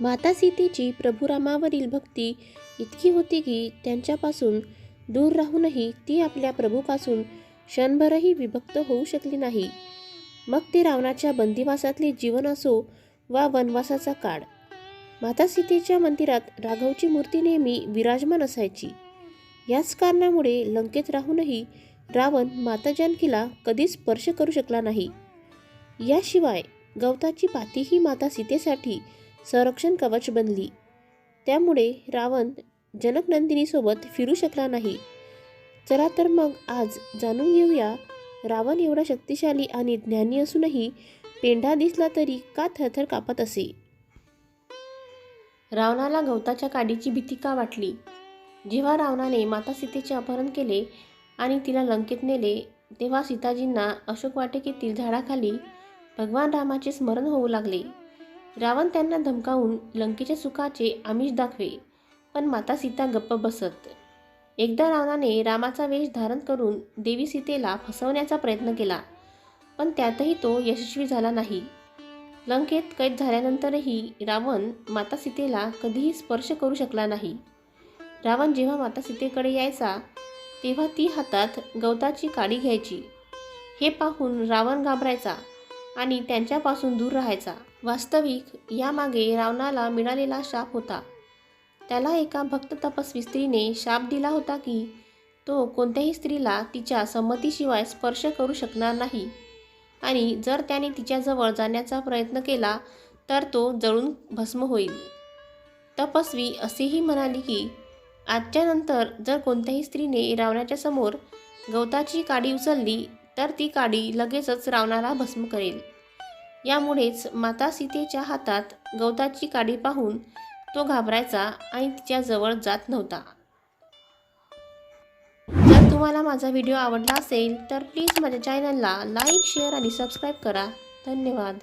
माता सीतेची प्रभुरामावरील भक्ती इतकी होती की त्यांच्यापासून दूर राहूनही ती आपल्या प्रभूपासून क्षणभरही विभक्त होऊ शकली नाही. मग ते रावणाच्या बंदिवासातले जीवन असो वा वनवासाचा काळ. माता सीतेच्या मंदिरात राघवची मूर्ती नेहमी विराजमान असायची. याच कारणामुळे लंकेत राहूनही रावण माता जानकीला कधीच स्पर्श करू शकला नाही. याशिवाय गवताची पातीही माता सीतेसाठी संरक्षण कवच बनली. त्यामुळे रावण जनकनंदिनीसोबत फिरू शकला नाही. चला तर मग आज जाणून घेऊया रावण एवढा शक्तिशाली आणि ज्ञानी असूनही पेंढा दिसला तरी का थरथर कापत असे? रावणाला गवताच्या काडीची भीती का वाटली? जेव्हा रावणाने माता सीतेचे अपहरण केले आणि तिला लंकेत नेले तेव्हा सीताजींना अशोक वाटिकेतील झाडाखाली भगवान रामाचे स्मरण होऊ लागले. रावण त्यांना धमकावून लंकेच्या सुखाचे आमिष दाखवे पण माता सीता गप्प बसत. एकदा रावणाने रामाचा वेश धारण करून देवी सीतेला फसवण्याचा प्रयत्न केला पण त्यातही तो यशस्वी झाला नाही. लंकेत कैद झाल्यानंतरही रावण माता सीतेला कधीही स्पर्श करू शकला नाही. रावण जेव्हा माता सीतेकडे यायचा तेव्हा ती हातात गवताची काडी घ्यायची. हे पाहून रावण घाबरायचा. आणि त्यांच्यापासून दूर राहायचा. वास्तविक यामागे रावणाला मिळालेला शाप होता. त्याला एका भक्त तपस्वी स्त्रीने शाप दिला होता की तो कोणत्याही स्त्रीला तिच्या संमतीशिवाय स्पर्श करू शकणार नाही. आणि जर त्याने तिच्याजवळ जाण्याचा प्रयत्न केला तर तो जळून भस्म होईल. तपस्वी असेही म्हणाली की आजच्यानंतर जर कोणत्याही स्त्रीने रावणाच्या समोर गवताची काडी उचलली तर ती काडी लगेचच रावणाला भस्म करेल. यामुळेच माता सीतेच्या हातात गवताची काडी पाहून तो घाबरायचा आणि तिच्याजवळ जात नव्हता. जर तुम्हाला माझा व्हिडिओ आवडला असेल तर प्लीज माझ्या चॅनलला लाईक शेअर आणि सबस्क्राईब करा. धन्यवाद.